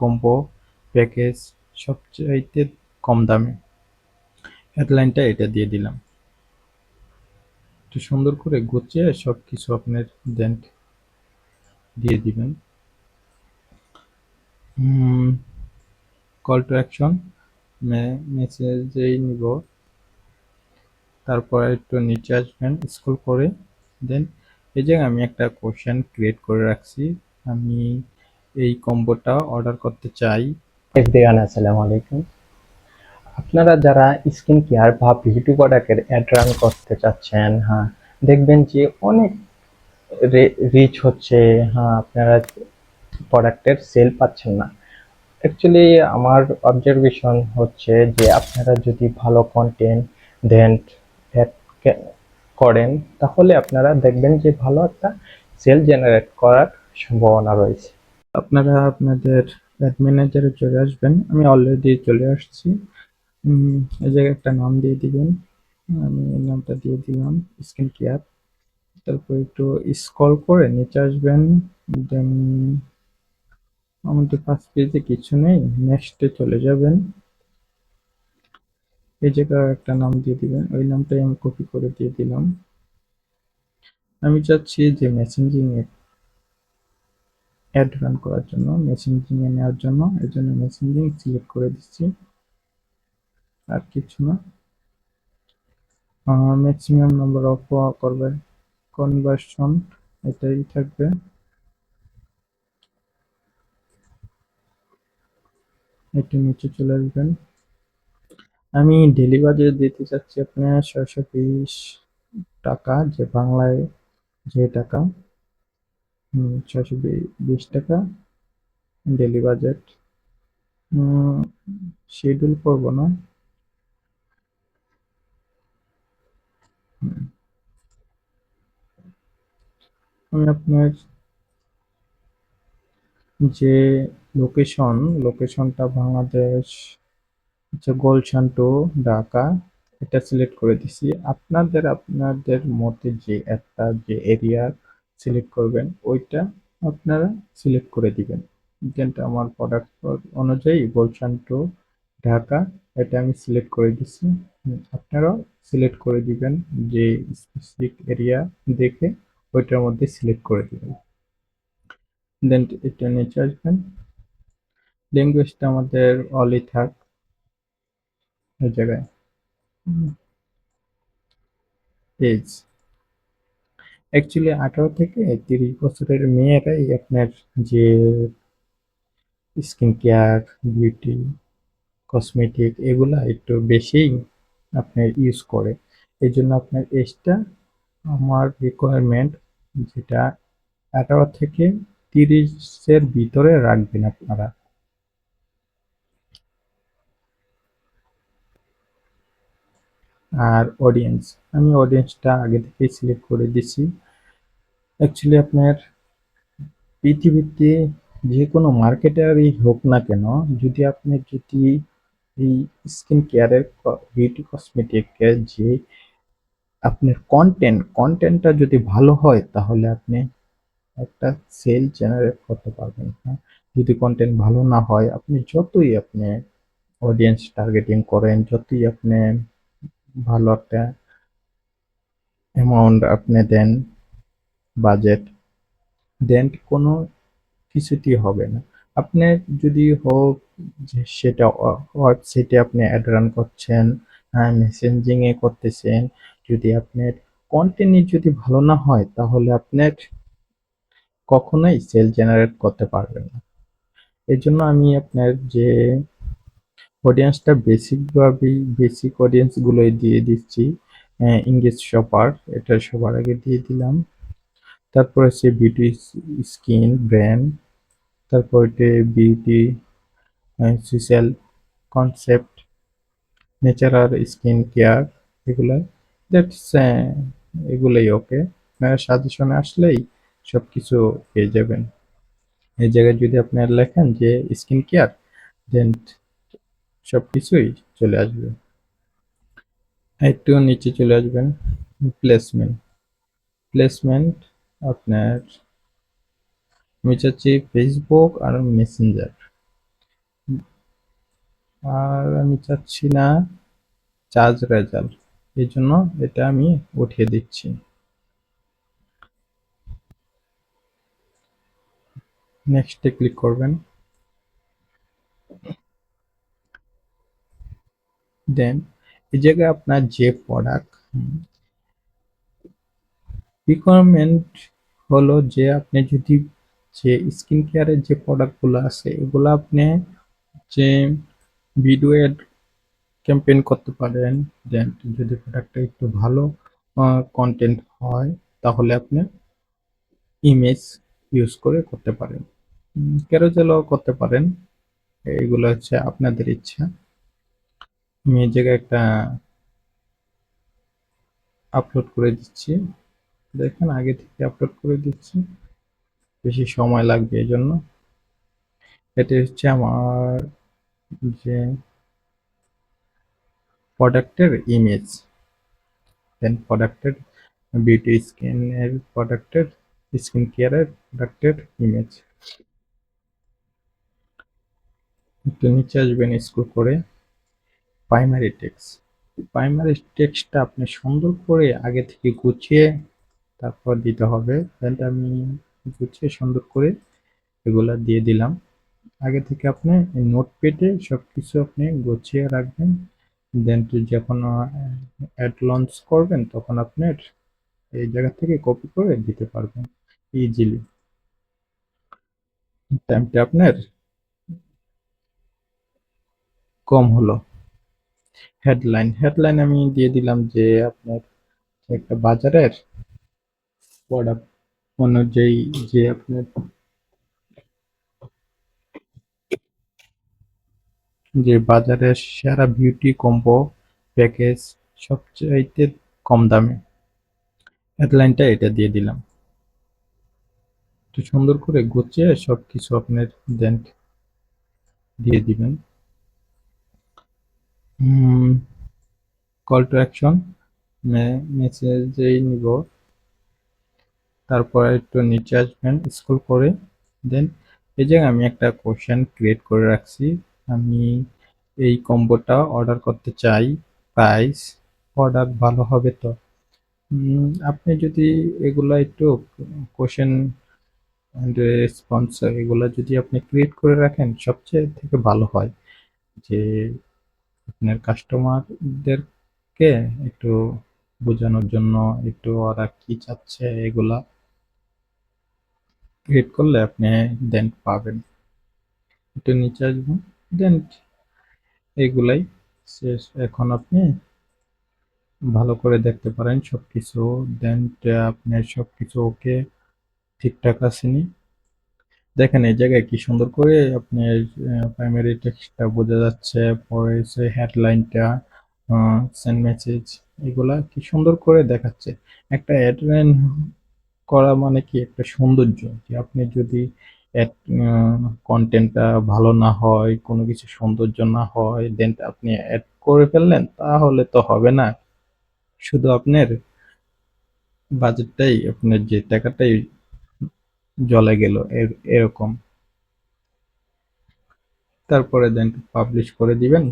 Combo package সবচাইতে কম দামে। হেডলাইনটা এটা দিয়ে দিলাম। একটু সুন্দর করে গুছিয়ে সব কিছু আপনার দেন দিয়ে দিবেন। কল টু অ্যাকশন মেসেজেই নিব। তারপর একটু নিচে আসবেন স্কুল করে দেন এই জায়গায় আমি একটা কোশ্চেন ক্রিয়েট করে রাখছি। আমি এই কম্বোটা অর্ডার করতে চাই। এভরিওয়ান, আসসালামু আলাইকুম। আপনারা যারা স্কিন কেয়ার বা বিউটি প্রোডাক্টের অ্যাড রান করতে চাচ্ছেন হ্যাঁ দেখবেন যে অনেক রিচ হচ্ছে হ্যাঁ আপনারা প্রোডাক্টের সেল পাচ্ছেন না। অ্যাকচুয়ালি আমার অবজারভেশন হচ্ছে যে আপনারা যদি ভালো কন্টেন্ট দেন অ্যাড করেন, তাহলে আপনারা দেখবেন যে ভালো একটা সেল জেনারেট করার সম্ভাবনা রয়েছে। আপনারা আপনাদের অ্যাড ম্যানেজারে চলে আসবেন। আমি অলরেডি চলে আসছি। এই জায়গায় একটা নাম দিয়ে দিবেন। আমি নামটা দিয়ে দিলাম স্কিন কেয়ার তারপর একটু স্ক্রল করে নিচে আসবেন। দেন আমাদের পাঁচ পেজে কিছু নেই। নেক্সটে চলে যাবেন। এই জায়গায় একটা নাম দিয়ে দিবেন। ওই নামটাই আমি কপি করে দিয়ে দিলাম। আমি চাচ্ছি যে মেসেঞ্জিং এ অ্যাড রান করার জন্য মেসেঞ্জিং এ নেওয়ার জন্য, এর জন্য মেসেঞ্জিং সিলেক্ট করে দিচ্ছি। আর কিছু না। ম্যাক্সিমাম নাম্বার অফ করবে। কনভার্সন এটাই থাকবে। একটু নিচে চলে আসবেন। আমি ডেলি বাজেট দিতে চাচ্ছি আপনার ছয়শো বিশ টাকা, যে বাংলায় যে টাকা। ছয়শো বিশ টাকা। Daily budget. শিডিউল করব না। আমি আপনার যে লোকেশন লোকেশনটা বাংলাদেশ, হচ্ছে গোলশান টু ঢাকা, এটা সিলেক্ট করে দিছি। আপনাদের আপনাদের মতে যে একটা, যে এরিয়া সিলেক্ট করবেন ওইটা আপনারা সিলেক্ট করে দিবেন। যেটা আমার প্রোডাক্ট অনুযায়ী গোলশান টু ঢাকা এটা আমি সিলেক্ট করে হুম, আপনারাও সিলেক্ট করে দিবেন যে স্পেসিফিক এরিয়া দেখে ওইটার মধ্যে সিলেক্ট করে দিবেন। দেন এটা নিচে আসবেন। ল্যাঙ্গুয়েজটা আমাদের অলি থাক। এই জায়গায়। এজ অ্যাকচুয়ালি আঠারো থেকে তিরিশ বছরের মেয়েরাই আপনার যে স্কিন কেয়ার বিউটি কসমেটিক এগুলা একটু বেশিই আপনার ইউজ করে। এই জন্য আপনার এজটা আমার রিকোয়ারমেন্ট যেটা আঠারো থেকে তিরিশের ভিতরে রাখবেন আপনারা। আর অডিয়েন্স আমি অডিয়েন্সটা আগে থেকেই সিলেক্ট করে দিছি অ্যাকচুয়ালি আপনার পৃথিবীতে যে কোনো মার্কেটারই হোক না কেন, যদি আপনি যদি এই স্কিন কেয়ারের বিউটি কসমেটিকের যে আপনার কন্টেন্ট কন্টেন্টটা যদি ভালো হয়, তাহলে আপনি একটা সেল জেনারেট করতে পারবেন। হ্যাঁ? যদি কন্টেন্ট ভালো না হয়, আপনি যতই আপনি অডিয়েন্স টার্গেটিং করেন, যতই আপনি ভালো একটা অ্যামাউন্ট আপনি দেন বাজেট দেন কোনো কিছুতেই হবে না। আপনি যদি হোক যে সেটা হোয়াটসঅ্যাপে আপনি অ্যাড রান করছেন হ্যাঁ মেসেঞ্জিংয়ে করতেছেন, যদি আপনার কন্টেন্টই যদি ভালো না হয়, তাহলে আপনার কখনোই সেল জেনারেট করতে পারবেন না। এর জন্য আমি আপনার যে অডিয়েন্সটা বেসিকভাবেই বেসিক অডিয়েন্সগুলোই দিয়ে দিচ্ছি ইংলিশ শপার এটা সবার আগে দিয়ে দিলাম। তারপর আছে বিউটি স্কিন ব্র্যান্ড তারপর এটা beauty social concept natural skin care এগুলো। দ্যাটস এগুলোই ওকে সাজেশনে আসলেই সব কিছু পেয়ে যাবেন। এই জায়গায় যদি আপনারা লেখেন যে স্কিন কেয়ার দেন সব কিছুই চলে আসবে। একটু নিচে চলে আসবেন প্লেসমেন্ট প্লেসমেন্ট আপনার আমি চাচ্ছি ফেসবুক আর মেসেঞ্জার আর আমি চাচ্ছি না চার্জ রেজাল্ট এই জন্য এটা আমি উঠিয়ে দিচ্ছি। নেক্সটে ক্লিক করবেন। দেন এই জায়গায় আপনার যে প্রোডাক্ট রিকোয়ারমেন্ট হলো যে আপনি যদি যে স্কিন কেয়ারের যে প্রোডাক্টগুলো আছে, এগুলো আপনি যে ভিডিও অ্যাড ক্যাম্পেইন করতে পারেন, দেন যদি প্রোডাক্টটা একটু ভালো কন্টেন্ট হয়, তাহলে আপনি ইমেজ ইউজ করে করতে পারেন। ক্যারোজেলও করতে পারেন, এগুলো হচ্ছে আপনাদের ইচ্ছা। জায়গায় একটা আপলোড করে দিচ্ছি। দেখেন, আগে থেকে আপলোড করে দিচ্ছি। বেশি সময় লাগবে এই জন্য এটা হচ্ছে আমার যে প্রোডাক্টের ইমেজ দেন প্রোডাক্টের বিউটি স্কিনের প্রোডাক্টের স্কিন কেয়ারের প্রোডাক্টের ইমেজ একটু নিচে আসবেন স্ক্রল করে। প্রাইমারি টেক্সট প্রাইমারি টেক্সটটা আপনি সুন্দর করে আগে থেকে গুছিয়ে তারপর দিতে হবে। দেন আমি গুছিয়ে সুন্দর করে এগুলা দিয়ে দিলাম। আগে থেকে আপনি নোটপ্যাডে সব কিছু আপনি গুছিয়ে রাখবেন। দেন যখন অ্যাড লঞ্চ করবেন, তখন আপনার এই জায়গা থেকে কপি করে দিতে পারবেন ইজিলি টাইমটা আপনার কম হলো। হেডলাইন হেডলাইন আমি দিয়ে দিলাম যে আপনার একটা বাজারের অনুযায়ী যে আপনার যে বাজারের সেরা বিউটি কম্বো প্যাকেজ সবচাইতে কম দামে। হেডলাইনটা এটা দিয়ে দিলাম। একটু সুন্দর করে গুছিয়ে সব কিছু আপনার দেন দিয়ে দিবেন। কল টু অ্যাকশন মেসেজেই নিব। তারপর একটু নিচে আসবেন স্কুল করে দেন এই যে আমি একটা কোশ্চেন ক্রিয়েট করে রাখছি, আমি এই কম্বোটা অর্ডার করতে চাই প্রাইস অর্ডার ভালো হবে তো? আপনি যদি এগুলো একটু কোশ্চেন অ্যান্ড রেসপন্স এগুলা যদি আপনি ক্রিয়েট করে রাখেন, সবচেয়ে থেকে ভালো হয় যে আপনার কাস্টমারদেরকে একটু বোঝানোর জন্য একটু ওরা কি চাচ্ছে এগুলা ক্রিয়েট করলে আপনি দেন পাবেন। একটু নিচে আসবেন দেন এগুলাই শেষ। এখন আপনি ভালো করে দেখতে পারেন সব কিছু দেন আপনার সব কিছু ওকে ঠিকঠাক আসেনি। দেখেন এই জায়গায় কি সুন্দর করে আপনার প্রাইমারি টেক্সটটা বোঝা যাচ্ছে, পরে হচ্ছে হেডলাইনটা সেন্ড মেসেজ এগুলা কি সুন্দর করে দেখাচ্ছে। একটা অ্যাড করা মানে কি একটা সৌন্দর্য, যে আপনি যদি অ্যাড কন্টেন্টটা ভালো না হয়, কোনো কিছু সৌন্দর্য না হয় দেন আপনি অ্যাড করে ফেললেন, তাহলে তো হবে না। শুধু আপনার বাজেটটাই আপনার যে টাকাটাই জলে গেল এরকম। তারপরে দেন পাবলিশ করে দিবেন।